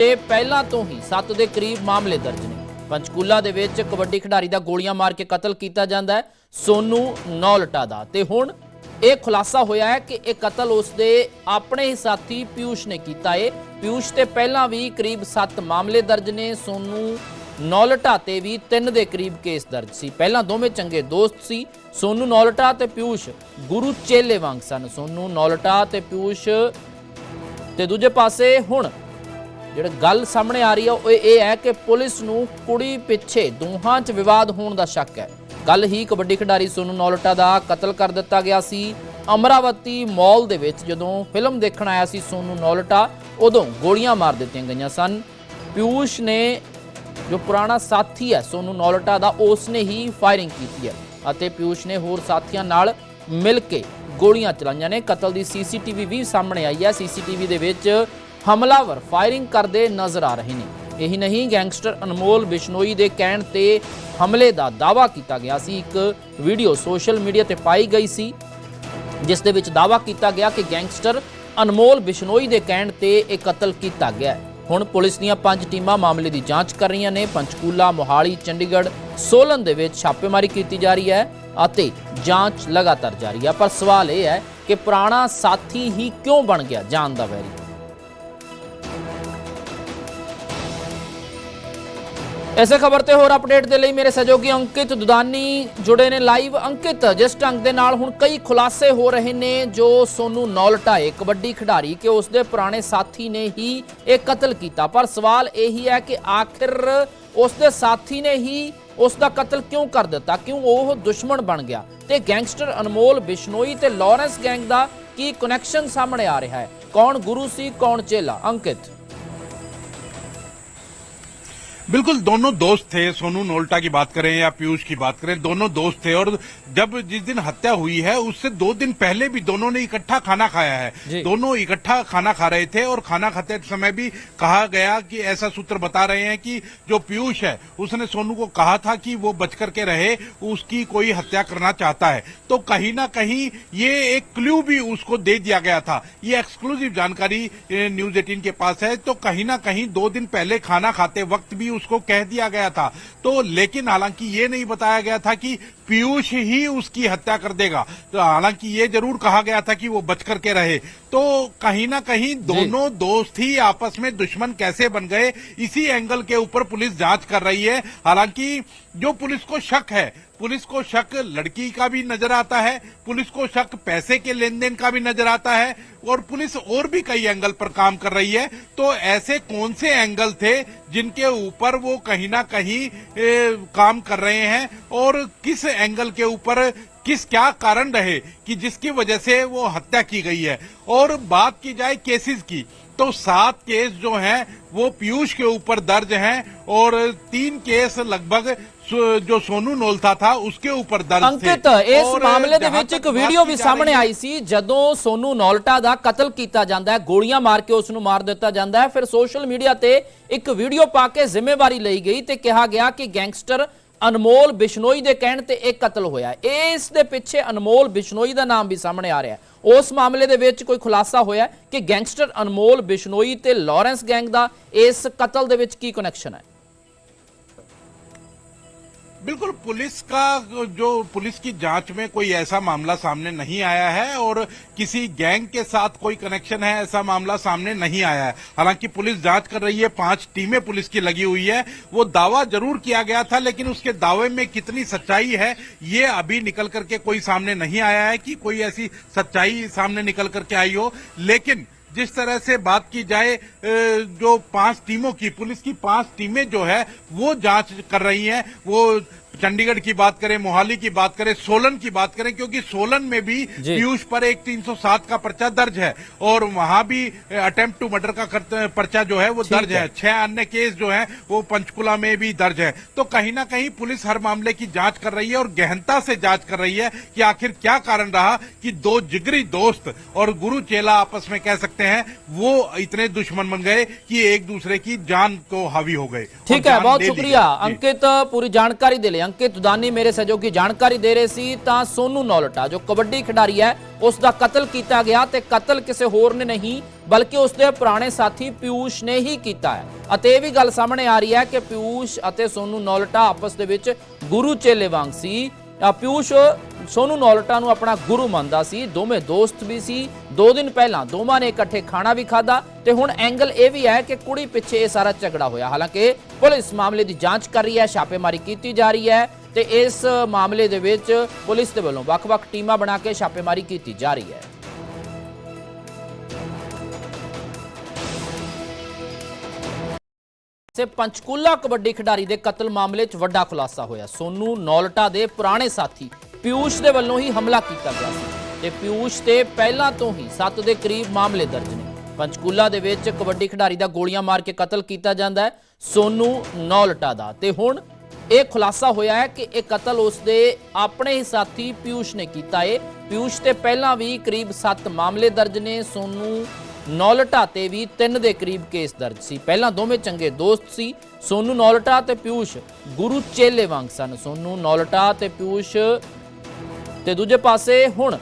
ਤੇ ਪਹਿਲਾਂ ਤੋਂ ਹੀ 7 ਦੇ ਕਰੀਬ ਮਾਮਲੇ ਦਰਜ ਨੇ। ਪੰਚਕੂਲਾ ਦੇ ਵਿੱਚ ਕਬੱਡੀ ਖਿਡਾਰੀ ਦਾ ਗੋਲੀਆਂ ਮਾਰ ਕੇ ਕਤਲ ਕੀਤਾ ਜਾਂਦਾ ਹੈ, ਸੋਨੂ ਨੌਲਟਾ ਦਾ। ਤੇ ਹੁਣ ਇਹ ਖੁਲਾਸਾ ਹੋਇਆ ਹੈ ਕਿ ਇਹ ਕਤਲ ਉਸ ਦੇ ਆਪਣੇ ਹੀ ਸਾਥੀ ਪਿਊਸ਼ ਨੇ ਕੀਤਾ ਏ। ਪਿਊਸ਼ ਤੇ ਪਹਿਲਾਂ ਵੀ ਕਰੀਬ 7 ਮਾਮਲੇ ਦਰਜ ਨੇ, ਸੋਨੂ ਨੌਲਟਾ ਤੇ ਵੀ 3 ਦੇ ਕਰੀਬ ਕੇਸ ਦਰਜ ਸੀ। ਪਹਿਲਾਂ ਦੋਵੇਂ ਚੰਗੇ ਦੋਸਤ ਸੀ, ਸੋਨੂ ਨੌਲਟਾ ਤੇ ਪਿਊਸ਼ ਗੁਰੂ ਚੇਲੇ ਵਾਂਗ ਸਨ। ਸੋਨੂ ਨੌਲਟਾ ਤੇ ਪਿਊਸ਼ ਤੇ ਦੂਜੇ ਪਾਸੇ ਹੁਣ ਜਿਹੜੀ ਗੱਲ ਸਾਹਮਣੇ ਆ ਰਹੀ ਹੈ ਉਹ ਇਹ ਹੈ ਕਿ ਪੁਲਿਸ ਨੂੰ ਕੁੜੀ ਪਿੱਛੇ ਦੋਹਾਂ 'ਚ ਵਿਵਾਦ ਹੋਣ ਦਾ ਸ਼ੱਕ ਹੈ। ਕੱਲ ਹੀ ਕਬੱਡੀ ਖਿਡਾਰੀ ਸੋਨੂ ਨੌਲਟਾ ਦਾ ਕਤਲ ਕਰ ਦਿੱਤਾ ਗਿਆ ਸੀ। ਅਮਰਾਵਤੀ ਮਾਲ ਦੇ ਵਿੱਚ ਜਦੋਂ ਫਿਲਮ ਦੇਖਣ ਆਇਆ ਸੀ ਸੋਨੂ ਨੌਲਟਾ, ਉਦੋਂ ਗੋਲੀਆਂ ਮਾਰ ਦਿੱਤੀਆਂ ਗਈਆਂ ਸਨ। ਪਿਊਸ਼ ਨੇ ਜੋ ਪੁਰਾਣਾ ਸਾਥੀ ਹੈ ਸੋਨੂ ਨੌਲਟਾ ਦਾ ਉਸ ਨੇ ਹੀ ਫਾਇਰਿੰਗ ਕੀਤੀ ਹੈ ਅਤੇ ਪਿਊਸ਼ ਨੇ ਹੋਰ ਸਾਥੀਆਂ ਨਾਲ ਮਿਲ ਕੇ ਗੋਲੀਆਂ ਚਲਾਈਆਂ ਨੇ। ਕਤਲ ਦੀ ਸੀਸੀਟੀਵੀ ਵੀ ਸਾਹਮਣੇ ਆਈ ਹੈ। ਸੀਸੀਟੀਵੀ ਦੇ ਵਿੱਚ ਹਮਲਾਵਰ ਫਾਇਰਿੰਗ ਕਰਦੇ ਨਜ਼ਰ ਆ ਰਹੇ ਨੇ। ਇਹੀ ਨਹੀਂ, ਗੈਂਗਸਟਰ ਅਨਮੋਲ ਬਿਸ਼ਨੋਈ ਦੇ ਕਹਿਣ ਤੇ ਹਮਲੇ ਦਾ ਦਾਵਾ ਕੀਤਾ ਗਿਆ ਸੀ। ਇੱਕ ਵੀਡੀਓ ਸੋਸ਼ਲ ਮੀਡੀਆ ਤੇ ਪਾਈ ਗਈ ਸੀ, ਜਿਸ ਦੇ ਵਿੱਚ ਦਾਵਾ ਕੀਤਾ ਗਿਆ ਕਿ ਗੈਂਗਸਟਰ ਅਨਮੋਲ ਬਿਸ਼ਨੋਈ ਦੇ ਕਹਿਣ ਤੇ ਇਹ ਕਤਲ ਕੀਤਾ ਗਿਆ ਹੈ। ਹੁਣ ਪੁਲਿਸ ਦੀਆਂ ਪੰਜ ਟੀਮਾਂ ਮਾਮਲੇ ਦੀ ਜਾਂਚ ਕਰ ਰਹੀਆਂ ਨੇ। ਪੰਚਕੂਲਾ, ਮੋਹਾਲੀ, ਚੰਡੀਗੜ੍ਹ, ਸੋਲਨ ਦੇ ਵਿੱਚ ਛਾਪੇਮਾਰੀ ਕੀਤੀ ਜਾ ਰਹੀ ਹੈ ਅਤੇ ਜਾਂਚ ਲਗਾਤਾਰ ਜਾਰੀ ਹੈ। ਪਰ ਸਵਾਲ ਇਹ ਹੈ ਕਿ ਪੁਰਾਣਾ ਸਾਥੀ ਹੀ ਕਿਉਂ ਬਣ ਗਿਆ ਜਾਨ ਦਾ ਵੈਰੀ? ਇਸੇ ਖਬਰ ਤੇ ਹੋਰ ਅਪਡੇਟ ਦੇ ਲਈ ਮੇਰੇ ਸਹਿਯੋਗੀ ਅੰਕਿਤ ਦੁਦਾਨੀ ਜੁੜੇ ਨੇ ਲਾਈਵ। ਅੰਕਿਤ, ਜਿਸ ਢੰਗ ਦੇ ਨਾਲ ਹੁਣ ਕਈ ਖੁਲਾਸੇ ਹੋ ਰਹੇ ਨੇ, ਜੋ ਸੋਨੂ ਨੌਲਟਾਏ ਕਬੱਡੀ ਖਿਡਾਰੀ, ਕਿ ਉਸ ਦੇ ਪੁਰਾਣੇ ਸਾਥੀ ਨੇ ਹੀ ਇਹ ਕਤਲ ਕੀਤਾ। ਪਰ ਸਵਾਲ ਇਹੀ ਹੈ ਕਿ ਆਖਿਰ ਉਸ ਦੇ ਸਾਥੀ ਨੇ ਹੀ ਉਸ ਦਾ ਕਤਲ ਕਿਉਂ ਕਰ ਦਿੱਤਾ? ਕਿਉਂ ਉਹ ਦੁਸ਼ਮਣ ਬਣ ਗਿਆ? ਤੇ ਗੈਂਗਸਟਰ ਅਨਮੋਲ ਬਿਸ਼ਨੋਈ ਤੇ ਲਾਰੈਂਸ ਗੈਂਗ ਦਾ ਕੀ ਕਨੈਕਸ਼ਨ ਸਾਹਮਣੇ ਆ ਰਿਹਾ ਹੈ? ਕੌਣ ਗੁਰੂ ਸੀ, ਕੌਣ ਚੇਲਾ? ਅੰਕਿਤ। बिल्कुल दोनों दोस्त थे। सोनू नोल्टा की बात करें या पीयूष की बात करें दोनों दोस्त थे और जब जिस दिन हत्या हुई है उससे दो दिन पहले भी दोनों ने इकट्ठा खाना खाया है। दोनों इकट्ठा खाना खा रहे थे और खाना खाते समय भी कहा गया कि ऐसा सूत्र बता रहे हैं कि जो पीयूष है उसने सोनू को कहा था कि वो बच करके रहे उसकी कोई हत्या करना चाहता है। तो कहीं ना कहीं ये एक क्ल्यू भी उसको दे दिया गया था। ये एक्सक्लूसिव जानकारी न्यूज़ एटीन के पास है। तो कहीं ना कहीं दो दिन पहले खाना खाते वक्त भी उसको कह दिया गया था। तो लेकिन हालाँकि ये नहीं बताया गया था कि पीयूष ही उसकी हत्या कर देगा। तो हालाँकि ये ज़रूर कहा गया था कि वो बच करके रहे। तो कहीं ना कहीं दोनों दोस्त ही आपस में दुश्मन कैसे बन गए इसी एंगल के ऊपर पुलिस जाँच कर रही है। हालाँकि जो पुलिस को शक है पुलिस को शक लड़की का भी नज़र आता है पुलिस को शक पैसे के लेन देन का भी नज़र आता है और पुलिस और भी कई एंगल पर काम कर रही है। तो ऐसे कौन से एंगल थे जिनके ऊपर वो कहीं ना कहीं ए, काम कर रहे हैं और किस एंगल के ऊपर किस क्या कारण रहे कि जिसकी वजह से वो हत्या की गई है और बात की जाए केसेस की तो सात केस जो हैं वो पीयूष के ऊपर दर्ज हैं और तीन केस लगभग सो- जो सोनू नोलता था उसके ऊपर दर्ज थे ਅੰਕਿਤ ਇਸ और ਮਾਮਲੇ ਦੇ जहां ਵਿੱਚ तक ਇੱਕ बात ਵੀਡੀਓ की ਵੀ जा ਸਾਹਮਣੇ रही है- ਆਈ ਸੀ ਜਦੋਂ ਸੋਨੂ ਨੌਲਟਾ ਦਾ ਕਤਲ ਕੀਤਾ ਜਾਂਦਾ ਹੈ ਗੋਲੀਆਂ ਮਾਰ ਕੇ ਉਸ ਨੂੰ ਮਾਰ ਦਿੱਤਾ ਜਾਂਦਾ ਹੈ ਫਿਰ ਸੋਸ਼ਲ ਮੀਡੀਆ ਤੇ ਇੱਕ ਵੀਡੀਓ ਪਾ ਕੇ ਜ਼ਿੰਮੇਵਾਰੀ ਲਈ ਗਈ ਤੇ ਕਿਹਾ ਗਿਆ ਕਿ ਗੈਂਗਸਟਰ ਅਨਮੋਲ ਬਿਸ਼ਨੋਈ ਦੇ ਕਹਿਣ ਤੇ ਇਹ ਕਤਲ ਹੋਇਆ ਹੈ। ਇਸ ਦੇ ਪਿੱਛੇ ਅਨਮੋਲ ਬਿਸ਼ਨੋਈ ਦਾ ਨਾਮ ਵੀ ਸਾਹਮਣੇ ਆ ਰਿਹਾ ਹੈ ਉਸ ਮਾਮਲੇ ਦੇ ਵਿੱਚ ਕੋਈ ਖੁਲਾਸਾ ਹੋਇਆ ਕਿ ਗੈਂਗਸਟਰ ਅਨਮੋਲ ਬਿਸ਼ਨੋਈ ਤੇ ਲਾਰੈਂਸ ਗੈਂਗ ਦਾ ਇਸ ਕਤਲ ਦੇ ਵਿੱਚ ਕੀ ਕਨੈਕਸ਼ਨ ਹੈ बिल्कुल, पुलिस का जो पुलिस की जाँच में कोई ऐसा मामला सामने नहीं आया है और किसी गैंग के साथ कोई कनेक्शन है, ऐसा मामला सामने नहीं आया है। हालाँकि पुलिस जाँच कर रही है, पाँच टीमें पुलिस की लगी हुई है। वो दावा ज़रूर किया गया था, लेकिन उसके दावे में कितनी सच्चाई है, ये अभी निकल करके कोई सामने नहीं आया है कि कोई ऐसी सच्चाई सामने निकल करके आई हो। लेकिन जिस तरह से बात की जाए जो पाँच टीमों की, पुलिस की पाँच टीमें जो है, वो जाँच कर रही हैं, वो चंडीगढ़ की बात करें मोहाली की बात करें सोलन की बात करें क्योंकि सोलन में भी पीयूष पर एक 307 का पर्चा दर्ज है और वहाँ भी अटेम्प्ट टू मर्डर का पर्चा जो है वो दर्ज है। छह अन्य केस जो है वो पंचकुला में भी दर्ज है। तो कहीं ना कहीं पुलिस हर मामले की जाँच कर रही है और गहनता से जाँच कर रही है कि आखिर क्या कारण रहा कि दो जिगरी दोस्त और गुरु चेला आपस में कह सकते हैं वो इतने दुश्मन बन गए कि एक दूसरे की जान को हावी हो गए ठीक है बहुत शुक्रिया। अंकित पूरी जानकारी दे लिया ਜਾਣਕਾਰੀ ਦੇ ਅੰਕਿਤ ਦੁਦਾਨੀ ਮੇਰੇ ਸਹਿਯੋਗੀ ਜਾਣਕਾਰੀ ਦੇ ਰਹੇ ਸੀ, ਤਾਂ ਸੋਨੂ ਨੌਲਟਾ ਜੋ ਕਬੱਡੀ ਖਿਡਾਰੀ ਹੈ, ਉਸ ਦਾ ਕਤਲ ਕੀਤਾ ਗਿਆ ਤੇ ਕਤਲ ਕਿਸੇ ਹੋਰ ਨੇ ਨਹੀਂ, ਬਲਕਿ ਉਸ ਦੇ ਪੁਰਾਣੇ ਸਾਥੀ ਪਿਊਸ਼ ਨੇ ਹੀ ਕੀਤਾ ਹੈ। ਅਤੇ ਇਹ ਵੀ ਗੱਲ ਸਾਹਮਣੇ ਆ ਰਹੀ ਹੈ ਕਿ ਪਿਊਸ਼ ਅਤੇ ਸੋਨੂ ਨੌਲਟਾ ਆਪਸ ਦੇ ਵਿੱਚ ਗੁਰੂ ਚੇਲੇ ਵਾਂਗ ਸੀ। ਪਿਊਸ਼ ਸੋਨੂ ਨੌਲਟਾ ਨੂੰ ਆਪਣਾ ਗੁਰੂ ਮੰਨਦਾ ਸੀ, ਦੋਵੇਂ ਦੋਸਤ ਵੀ ਸੀ। ਦੋ ਦਿਨ ਪਹਿਲਾਂ ਦੋਵਾਂ ਨੇ ਇਕੱਠੇ ਖਾਣਾ ਵੀ ਖਾਦਾ ਤੇ ਹੁਣ ਐਂਗਲ ਇਹ ਵੀ ਹੈ ਕਿ ਕੁੜੀ ਪਿੱਛੇ ਇਹ ਸਾਰਾ ਝਗੜਾ ਹੋਇਆ। ਹਾਲਾਂਕਿ ਪੁਲਿਸ ਮਾਮਲੇ ਦੀ ਜਾਂਚ ਕਰ ਰਹੀ ਹੈ, ਛਾਪੇਮਾਰੀ ਕੀਤੀ ਜਾ ਰਹੀ ਹੈ ਤੇ ਇਸ ਮਾਮਲੇ ਦੇ ਵਿੱਚ ਪੁਲਿਸ ਦੇ ਵੱਲੋਂ ਵੱਖ-ਵੱਖ ਟੀਮਾਂ ਬਣਾ ਕੇ ਛਾਪੇਮਾਰੀ ਕੀਤੀ ਜਾ ਰਹੀ ਹੈ। ਸੇ ਪੰਚਕੂਲਾ ਕਬੱਡੀ ਖਿਡਾਰੀ ਦੇ ਕਤਲ ਮਾਮਲੇ 'ਚ ਵੱਡਾ ਖੁਲਾਸਾ ਹੋਇਆ। ਸੋਨੂ ਨੌਲਟਾ ਦੇ ਪੁਰਾਣੇ ਸਾਥੀ ਪਿਊਸ਼ ਦੇ ਵੱਲੋਂ ਹੀ ਹਮਲਾ ਕੀਤਾ ਗਿਆ ਸੀ ਤੇ ਪਿਊਸ਼ ਤੇ ਪਹਿਲਾਂ ਤੋਂ ਹੀ 7 ਦੇ ਕਰੀਬ ਮਾਮਲੇ ਦਰਜ ਨੇ। ਪੰਚਕੂਲਾ ਦੇ ਵਿੱਚ ਕਬੱਡੀ ਖਿਡਾਰੀ ਦਾ ਗੋਲੀਆਂ ਮਾਰ ਕੇ ਕਤਲ ਕੀਤਾ ਜਾਂਦਾ ਹੈ, ਸੋਨੂ ਨੌਲਟਾ ਦਾ। ਤੇ ਹੁਣ ਇਹ ਖੁਲਾਸਾ ਹੋਇਆ ਹੈ ਕਿ ਇਹ ਕਤਲ ਉਸ ਦੇ ਆਪਣੇ ਹੀ ਸਾਥੀ ਪਿਊਸ਼ ਨੇ ਕੀਤਾ ਹੈ ਪਿਊਸ਼ ਤੇ ਪਹਿਲਾਂ ਵੀ ਕਰੀਬ 7 ਮਾਮਲੇ ਦਰਜ ਨੇ, ਸੋਨੂ ਨੌਲਟਾ ਤੇ ਵੀ 3 ਦੇ ਕਰੀਬ ਕੇਸ ਦਰਜ ਸੀ। ਪਹਿਲਾਂ ਦੋਵੇਂ ਚੰਗੇ ਦੋਸਤ ਸੀ। ਸੋਨੂ ਨੌਲਟਾ ਤੇ ਪਿਊਸ਼ ਗੁਰੂ ਚੇਲੇ ਵਾਂਗ ਸਨ। ਸੋਨੂ ਨੌਲਟਾ ਤੇ ਪਿਊਸ਼ ਤੇ ਦੂਜੇ ਪਾਸੇ ਹੁਣ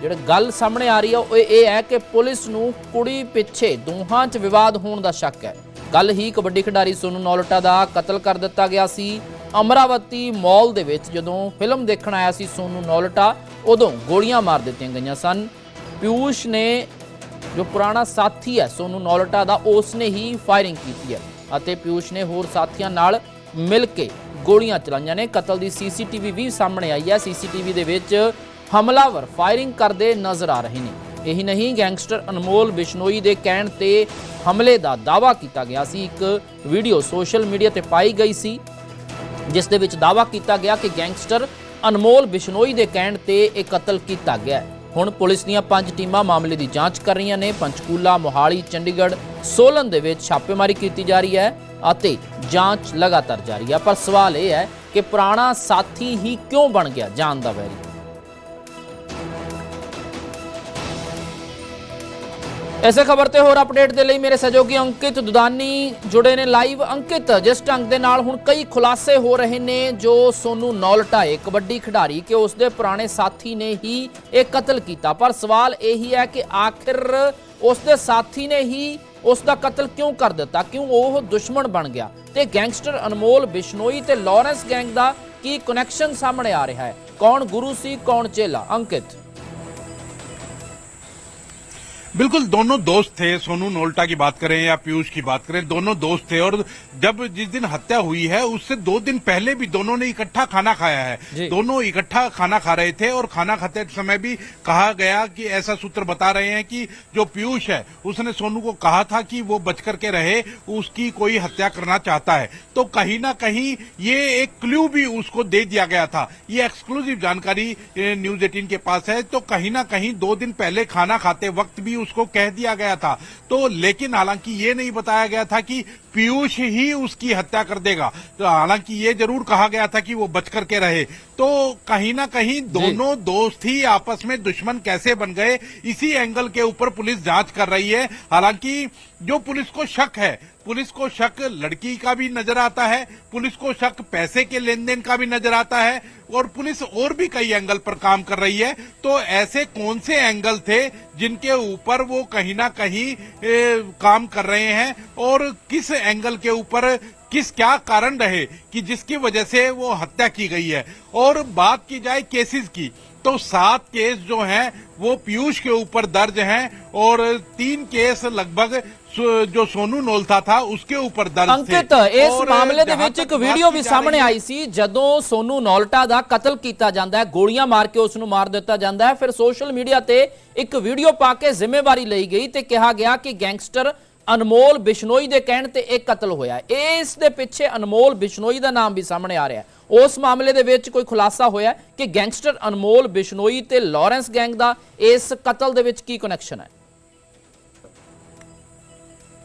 ਜਿਹੜਾ ਗੱਲ ਸਾਹਮਣੇ ਆ ਰਹੀ ਹੈ ਉਹ ਇਹ ਹੈ ਕਿ ਪੁਲਿਸ ਨੂੰ ਕੁੜੀ ਪਿੱਛੇ ਦੋਹਾਂ 'ਚ ਵਿਵਾਦ ਹੋਣ ਦਾ ਸ਼ੱਕ ਹੈ। ਕੱਲ ਹੀ ਕਬੱਡੀ ਖਿਡਾਰੀ ਸੋਨੂ ਨੌਲਟਾ ਦਾ ਕਤਲ ਕਰ ਦਿੱਤਾ ਗਿਆ ਸੀ। ਅਮਰਾਵਤੀ ਮਾਲ ਦੇ ਵਿੱਚ ਜਦੋਂ ਫਿਲਮ ਦੇਖਣ ਆਇਆ ਸੀ, ਸੋਨੂ ਨੌਲਟਾ ਉਦੋਂ ਗੋਲੀਆਂ ਮਾਰ ਦਿੱਤੀਆਂ ਗਈਆਂ ਸਨ। ਪਿਊਸ਼ ਨੇ ਜੋ ਪੁਰਾਣਾ ਸਾਥੀ ਹੈ, ਸੋਨੂ ਨੌਲਟਾ ਦਾ ਉਸ ਨੇ ਹੀ ਫਾਇਰਿੰਗ ਕੀਤੀ ਹੈ। ਅਤੇ ਪਿਊਸ਼ ਨੇ ਹੋਰ ਸਾਥੀਆਂ ਨਾਲ ਮਿਲ ਕੇ ਗੋਲੀਆਂ ਚਲਾਈਆਂ ਨੇ। ਕਤਲ ਦੀ ਸੀਸੀਟੀਵੀ ਵੀ ਸਾਹਮਣੇ ਆਈ ਹੈ। ਸੀਸੀਟੀਵੀ ਦੇ ਵਿੱਚ ਹਮਲਾਵਰ ਫਾਇਰਿੰਗ ਕਰਦੇ ਨਜ਼ਰ ਆ ਰਹੇ ਨੇ। ਇਹੀ ਨਹੀਂ, ਗੈਂਗਸਟਰ ਅਨਮੋਲ ਬਿਸ਼ਨੋਈ ਦੇ ਕਹਿਣ ਤੇ ਹਮਲੇ ਦਾ ਦਾਅਵਾ ਕੀਤਾ ਗਿਆ ਸੀ। ਇੱਕ ਵੀਡੀਓ ਸੋਸ਼ਲ ਮੀਡੀਆ ਤੇ ਪਾਈ ਗਈ ਸੀ, ਜਿਸ ਦੇ ਵਿੱਚ ਦਾਅਵਾ ਕੀਤਾ ਗਿਆ ਕਿ ਗੈਂਗਸਟਰ ਅਨਮੋਲ ਬਿਸ਼ਨੋਈ ਦੇ ਕਹਿਣ ਤੇ ਇਹ ਕਤਲ ਕੀਤਾ ਗਿਆ ਹੈ। ਹੁਣ ਪੁਲਿਸ ਦੀਆਂ ਪੰਜ ਟੀਮਾਂ ਮਾਮਲੇ ਦੀ ਜਾਂਚ ਕਰ ਰਹੀਆਂ ਨੇ। ਪੰਚਕੂਲਾ, ਮੋਹਾਲੀ, ਚੰਡੀਗੜ੍ਹ, ਸੋਲਨ ਦੇ ਵਿੱਚ ਛਾਪੇਮਾਰੀ ਕੀਤੀ ਜਾ ਰਹੀ ਹੈ ਅਤੇ ਜਾਂਚ ਲਗਾਤਾਰ ਜਾਰੀ ਹੈ। ਪਰ ਸਵਾਲ ਇਹ ਹੈ ਕਿ ਪੁਰਾਣਾ ਸਾਥੀ ਹੀ ਕਿਉਂ ਬਣ ਗਿਆ? ਜਾਨ ਦਾ ਵੈਰੀ। ਐਸੇ ਖਬਰ ਤੇ ਹੋਰ ਅਪਡੇਟ ਦੇ ਲਈ ਮੇਰੇ ਸਹਿਯੋਗੀ ਅੰਕਿਤ ਦੁਦਾਨੀ ਜੁੜੇ ਨੇ ਲਾਈਵ। ਅੰਕਿਤ, ਜਿਸ ਢੰਗ ਦੇ ਨਾਲ ਹੁਣ ਕਈ ਖੁਲਾਸੇ ਹੋ ਰਹੇ ਨੇ, ਜੋ ਸੋਨੂ ਨੌਲਟਾਏ ਕਬੱਡੀ ਖਿਡਾਰੀ ਕਿ ਉਸ ਦੇ ਪੁਰਾਣੇ ਸਾਥੀ ਨੇ ਹੀ ਇਹ ਕਤਲ ਕੀਤਾ। ਪਰ ਸਵਾਲ ਇਹੀ ਹੈ ਕਿ ਆਖਿਰ ਉਸ ਦੇ ਸਾਥੀ ਨੇ ਹੀ ਉਸ ਦਾ ਕਤਲ ਕਿਉਂ ਕਰ ਦਿੱਤਾ? ਕਿਉਂ ਉਹ ਦੁਸ਼ਮਣ ਬਣ ਗਿਆ? ਤੇ ਗੈਂਗਸਟਰ ਅਨਮੋਲ ਬਿਸ਼ਨੋਈ ਤੇ ਲਾਰੈਂਸ ਗੈਂਗ ਦਾ ਕੀ ਕਨੈਕਸ਼ਨ ਸਾਹਮਣੇ ਆ ਰਿਹਾ ਹੈ? ਕੌਣ ਗੁਰੂ ਸੀ, ਕੌਣ ਚੇਲਾ? ਅੰਕਿਤ। बिल्कुल दोनों दोस्त थे सोनू नोल्टा की बात करें या पीयूष की बात करें दोनों दोस्त थे और जब जिस दिन हत्या हुई है उससे दो दिन पहले भी दोनों ने इकट्ठा खाना खाया है। दोनों इकट्ठा खाना खा रहे थे और खाना खाते समय भी कहा गया कि ऐसा सूत्र बता रहे हैं कि जो पीयूष है उसने सोनू को कहा था कि वो बच करके रहे उसकी कोई हत्या करना चाहता है। तो कहीं ना कहीं ये एक क्ल्यू भी उसको दे दिया गया था। ये एक्सक्लूसिव जानकारी न्यूज़ एटीन के पास है। तो कहीं ना कहीं दो दिन पहले खाना खाते वक्त भी उसको कह दिया गया था। तो लेकिन हालाँकि ये नहीं बताया गया था कि पीयूष ही उसकी हत्या कर देगा। तो हालाँकि ये ज़रूर कहा गया था कि वो बच करके रहे। तो कहीं ना कहीं दोनों दोस्त ही आपस में दुश्मन कैसे बन गए इसी एंगल के ऊपर पुलिस जाँच कर रही है। हालाँकि जो पुलिस को शक है पुलिस को शक लड़की का भी नज़र आता है पुलिस को शक पैसे के लेन देन का भी नज़र आता है और पुलिस और भी कई एंगल पर काम कर रही है। तो ऐसे कौन से एंगल थे जिनके ऊपर वो कहीं ना कहीं ए, काम कर रहे हैं और किस एंगल के ऊपर किस क्या कारण रहे कि जिसकी वजह से वो हत्या की गई है और बात की जाए केसेस की तो सात केस जो हैं वो पीयूष के ऊपर दर्ज हैं और तीन केस लगभग सो- जो सोनू नोलता था उसके ऊपर दर्ज थे ਅੰਕਿਤ ਇਸ और ਮਾਮਲੇ ਦੇ जहां ਵਿੱਚ तक ਇੱਕ बात ਵੀਡੀਓ की ਵੀ जा ਸਾਹਮਣੇ रही है- ਆਈ ਸੀ ਜਦੋਂ ਸੋਨੂ ਨੌਲਟਾ ਦਾ ਕਤਲ ਕੀਤਾ ਜਾਂਦਾ ਹੈ ਗੋਲੀਆਂ ਮਾਰ ਕੇ ਉਸ ਨੂੰ ਮਾਰ ਦਿੱਤਾ ਜਾਂਦਾ ਹੈ ਫਿਰ ਸੋਸ਼ਲ ਮੀਡੀਆ ਤੇ ਇੱਕ ਵੀਡੀਓ ਪਾ ਕੇ ਜ਼ਿੰਮੇਵਾਰੀ ਲਈ ਗਈ ਤੇ ਕਿਹਾ ਗਿਆ ਕਿ ਗੈਂਗਸਟਰ ਅਨਮੋਲ ਬਿਸ਼ਨੋਈ ਦੇ ਕਹਿਣ ਤੇ ਇਹ ਕਤਲ ਹੋਇਆ ਹੈ। ਇਸ ਦੇ ਪਿੱਛੇ ਅਨਮੋਲ ਬਿਸ਼ਨੋਈ ਦਾ ਨਾਮ ਵੀ ਸਾਹਮਣੇ ਆ ਰਿਹਾ ਹੈ ਉਸ ਮਾਮਲੇ ਦੇ ਵਿੱਚ ਕੋਈ ਖੁਲਾਸਾ ਹੋਇਆ ਕਿ ਗੈਂਗਸਟਰ ਅਨਮੋਲ ਬਿਸ਼ਨੋਈ ਤੇ ਲਾਰੈਂਸ ਗੈਂਗ ਦਾ ਇਸ ਕਤਲ ਦੇ ਵਿੱਚ ਕੀ ਕਨੈਕਸ਼ਨ ਹੈ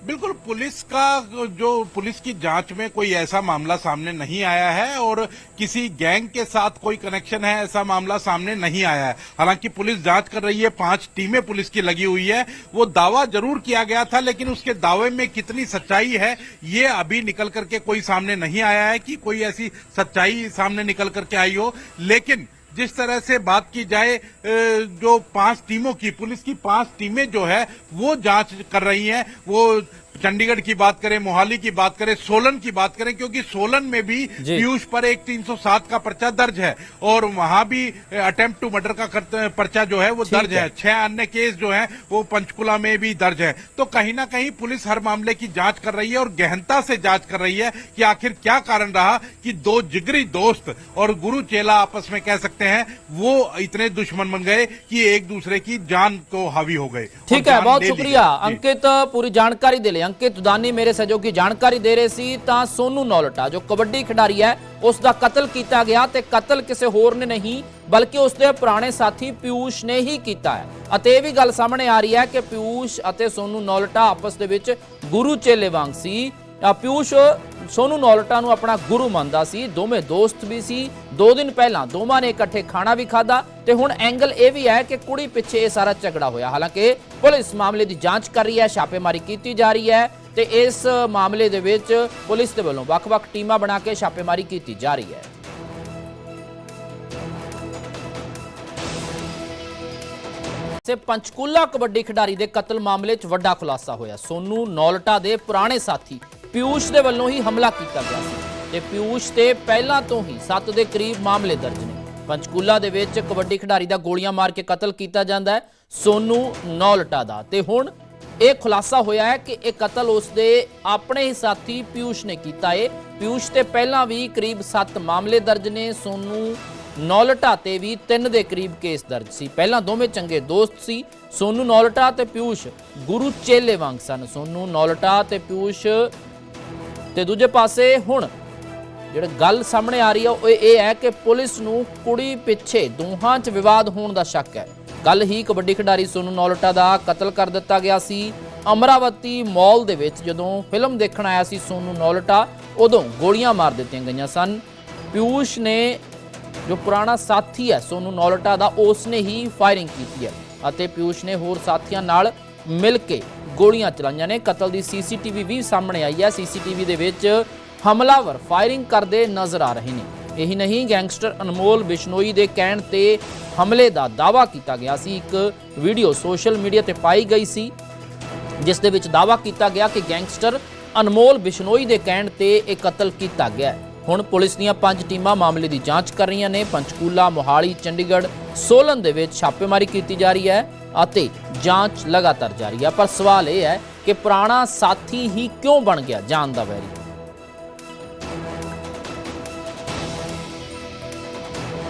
बिल्कुल, पुलिस का जो पुलिस की जाँच में कोई ऐसा मामला सामने नहीं आया है और किसी गैंग के साथ कोई कनेक्शन है, ऐसा मामला सामने नहीं आया है। हालाँकि पुलिस जाँच कर रही है, पाँच टीमें पुलिस की लगी हुई है। वो दावा ज़रूर किया गया था, लेकिन उसके दावे में कितनी सच्चाई है, ये अभी निकल करके कोई सामने नहीं आया है कि कोई ऐसी सच्चाई सामने निकल करके आई हो। लेकिन जिस तरह से बात की जाए जो पाँच टीमों की, पुलिस की पाँच टीमें जो है, वो जाँच कर रही हैं, वो चंडीगढ़ की बात करें मोहाली की बात करें सोलन की बात करें क्योंकि सोलन में भी पीयूष पर एक 307 का पर्चा दर्ज है और वहाँ भी अटेम्प्ट टू मर्डर का पर्चा जो है वो दर्ज है। छह अन्य केस जो है वो पंचकुला में भी दर्ज है। तो कहीं ना कहीं पुलिस हर मामले की जाँच कर रही है और गहनता से जाँच कर रही है कि आखिर क्या कारण रहा कि दो जिगरी दोस्त और गुरु चेला आपस में कह सकते हैं वो इतने दुश्मन बन गए कि एक दूसरे की जान को हावी हो गए। ठीक है बहुत शुक्रिया। अंकित पूरी जानकारी दे ਅੰਕਿਤ ਪੂਰੀ ਜਾਣਕਾਰੀ ਦੇ ਮੇਰੇ ਸਹਿਯੋਗੀ ਜਾਣਕਾਰੀ ਦੇ ਰਹੇ ਸੀ ਤਾਂ ਸੋਨੂ ਨੌਲਟਾ ਜੋ ਕਬੱਡੀ ਖਿਡਾਰੀ ਹੈ, ਉਸ ਦਾ ਕਤਲ ਕੀਤਾ ਗਿਆ ਤੇ ਕਤਲ ਕਿਸੇ ਹੋਰ ਨੇ ਨਹੀਂ, ਬਲਕਿ ਉਸ ਦੇ ਪੁਰਾਣੇ ਸਾਥੀ ਪਿਊਸ਼ ਨੇ ਹੀ ਕੀਤਾ ਹੈ। ਅਤੇ ਇਹ ਵੀ ਗੱਲ ਸਾਹਮਣੇ ਆ ਰਹੀ ਹੈ ਕਿ ਪਿਊਸ਼ ਅਤੇ ਸੋਨੂ ਨੌਲਟਾ ਆਪਸ ਦੇ ਵਿੱਚ ਗੁਰੂ ਚੇਲੇ ਵਾਂਗ ਸੀ। ਪਿਊਸ਼, ਸੋਨੂ ਨੌਲਟਾ ਨੂੰ ਆਪਣਾ ਗੁਰੂ ਮੰਨਦਾ ਸੀ, ਦੋਵੇਂ ਦੋਸਤ ਵੀ ਸੀ। ਦੋ ਦਿਨ ਪਹਿਲਾਂ ਦੋਵਾਂ ਨੇ ਇਕੱਠੇ ਖਾਣਾ ਵੀ ਖਾਦਾ ਤੇ ਹੁਣ ਐਂਗਲ ਇਹ ਵੀ ਹੈ ਕਿ ਕੁੜੀ ਪਿੱਛੇ ਇਹ ਸਾਰਾ ਝਗੜਾ ਹੋਇਆ। ਹਾਲਾਂਕਿ ਪੁਲਿਸ ਮਾਮਲੇ ਦੀ ਜਾਂਚ ਕਰ ਰਹੀ ਹੈ, ਛਾਪੇਮਾਰੀ ਕੀਤੀ ਜਾ ਰਹੀ ਹੈ ਤੇ ਇਸ ਮਾਮਲੇ ਦੇ ਵਿੱਚ ਪੁਲਿਸ ਦੇ ਵੱਲੋਂ ਵੱਖ-ਵੱਖ ਟੀਮਾਂ ਬਣਾ ਕੇ ਛਾਪੇਮਾਰੀ ਕੀਤੀ ਜਾ ਰਹੀ ਹੈ। ਸੇ ਪੰਚਕੂਲਾ ਕਬੱਡੀ ਖਿਡਾਰੀ ਦੇ ਕਤਲ ਮਾਮਲੇ 'ਚ ਵੱਡਾ ਖੁਲਾਸਾ ਹੋਇਆ। ਸੋਨੂ ਨੌਲਟਾ ਦੇ ਪੁਰਾਣੇ ਸਾਥੀ ਪਿਊਸ਼ ਦੇ ਵੱਲੋਂ ਹੀ ਹਮਲਾ ਕੀਤਾ ਗਿਆ ਸੀ। ਤੇ ਪਿਊਸ਼ ਤੇ ਪਹਿਲਾਂ ਤੋਂ ਹੀ 7 ਦੇ ਕਰੀਬ ਮਾਮਲੇ ਦਰਜ ਨੇ। ਪੰਚਕੂਲਾ ਦੇ ਵਿੱਚ ਕਬੱਡੀ ਖਿਡਾਰੀ ਦਾ ਗੋਲੀਆਂ ਮਾਰ ਕੇ ਕਤਲ ਕੀਤਾ ਜਾਂਦਾ ਹੈ, ਸੋਨੂ ਨੌਲਟਾ ਦਾ। ਤੇ ਹੁਣ ਇਹ ਖੁਲਾਸਾ ਹੋਇਆ ਹੈ ਕਿ ਇਹ ਕਤਲ ਉਸ ਦੇ ਆਪਣੇ ਹੀ ਸਾਥੀ ਪਿਊਸ਼ ਨੇ ਕੀਤਾ ਏ। ਪਿਊਸ਼ ਤੇ ਪਹਿਲਾਂ ਵੀ ਕਰੀਬ 7 ਮਾਮਲੇ ਦਰਜ ਨੇ, ਸੋਨੂ ਨੌਲਟਾ ਤੇ ਵੀ 3 ਦੇ ਕਰੀਬ ਕੇਸ ਦਰਜ ਸੀ। ਪਹਿਲਾਂ ਦੋਵੇਂ ਚੰਗੇ ਦੋਸਤ ਸੀ, ਸੋਨੂ ਨੌਲਟਾ ਤੇ ਪਿਊਸ਼ ਗੁਰੂ ਚੇਲੇ ਵਾਂਗ ਸਨ। ਸੋਨੂ ਨੌਲਟਾ ਤੇ ਪਿਊਸ਼ ਤੇ ਦੂਜੇ ਪਾਸੇ ਹੁਣ ਜਿਹੜਾ ਗੱਲ ਸਾਹਮਣੇ ਆ ਰਹੀ ਹੈ ਉਹ ਇਹ ਹੈ ਕਿ ਪੁਲਿਸ ਨੂੰ ਕੁੜੀ ਪਿੱਛੇ ਦੋਹਾਂ 'ਚ ਵਿਵਾਦ ਹੋਣ ਦਾ ਸ਼ੱਕ ਹੈ। ਕੱਲ ਹੀ ਕਬੱਡੀ ਖਿਡਾਰੀ ਸੋਨੂ ਨੌਲਟਾ ਦਾ ਕਤਲ ਕਰ ਦਿੱਤਾ ਗਿਆ ਸੀ। ਅਮਰਾਵਤੀ ਮਾਲ ਦੇ ਵਿੱਚ ਜਦੋਂ ਫਿਲਮ ਦੇਖਣ ਆਇਆ ਸੀ ਸੋਨੂ ਨੌਲਟਾ, ਉਦੋਂ ਗੋਲੀਆਂ ਮਾਰ ਦਿੱਤੀਆਂ ਗਈਆਂ ਸਨ। ਪਿਊਸ਼ ਨੇ ਜੋ ਪੁਰਾਣਾ ਸਾਥੀ ਹੈ ਸੋਨੂ ਨੌਲਟਾ ਦਾ, ਉਸ ਨੇ ਹੀ ਫਾਇਰਿੰਗ ਕੀਤੀ ਹੈ। ਅਤੇ ਪਿਊਸ਼ ਨੇ ਹੋਰ ਸਾਥੀਆਂ ਨਾਲ ਮਿਲ ਕੇ ਗੋਲੀਆਂ ਚਲਾਈਆਂ ਨੇ। ਕਤਲ ਦੀ ਸੀਸੀਟੀਵੀ ਵੀ ਸਾਹਮਣੇ ਆਈ ਹੈ। ਸੀਸੀਟੀਵੀ ਦੇ ਵਿੱਚ ਹਮਲਾਵਰ ਫਾਇਰਿੰਗ ਕਰਦੇ ਨਜ਼ਰ ਆ ਰਹੇ ਨੇ। ਇਹੀ ਨਹੀਂ, ਗੈਂਗਸਟਰ ਅਨਮੋਲ ਬਿਸ਼ਨੋਈ ਦੇ ਕਹਿਣ ਤੇ ਹਮਲੇ ਦਾ ਦਾਵਾ ਕੀਤਾ ਗਿਆ ਸੀ। ਇੱਕ ਵੀਡੀਓ ਸੋਸ਼ਲ ਮੀਡੀਆ ਤੇ ਪਾਈ ਗਈ ਸੀ, ਜਿਸ ਦੇ ਵਿੱਚ ਦਾਵਾ ਕੀਤਾ ਗਿਆ ਕਿ ਗੈਂਗਸਟਰ ਅਨਮੋਲ ਬਿਸ਼ਨੋਈ ਦੇ ਕਹਿਣ ਤੇ ਇਹ ਕਤਲ ਕੀਤਾ ਗਿਆ ਹੁਣ ਪੁਲਿਸ ਦੀਆਂ ਪੰਜ ਟੀਮਾਂ ਮਾਮਲੇ ਦੀ ਜਾਂਚ ਕਰ ਰਹੀਆਂ ਨੇ। ਪੰਚਕੂਲਾ, ਮੋਹਾਲੀ, ਚੰਡੀਗੜ੍ਹ, ਸੋਲਨ ਦੇ ਵਿੱਚ ਛਾਪੇਮਾਰੀ ਕੀਤੀ ਜਾ ਰਹੀ ਹੈ। ਅਤੇ ਜਾਂਚ ਲਗਾਤਾਰ ਜਾਰੀ ਹੈ ਪਰ ਸਵਾਲ ਇਹ ਹੈ ਕਿ ਪੁਰਾਣਾ ਸਾਥੀ ਹੀ ਕਿਉਂ ਬਣ ਗਿਆ ਜਾਨ ਦਾ ਵੈਰੀ?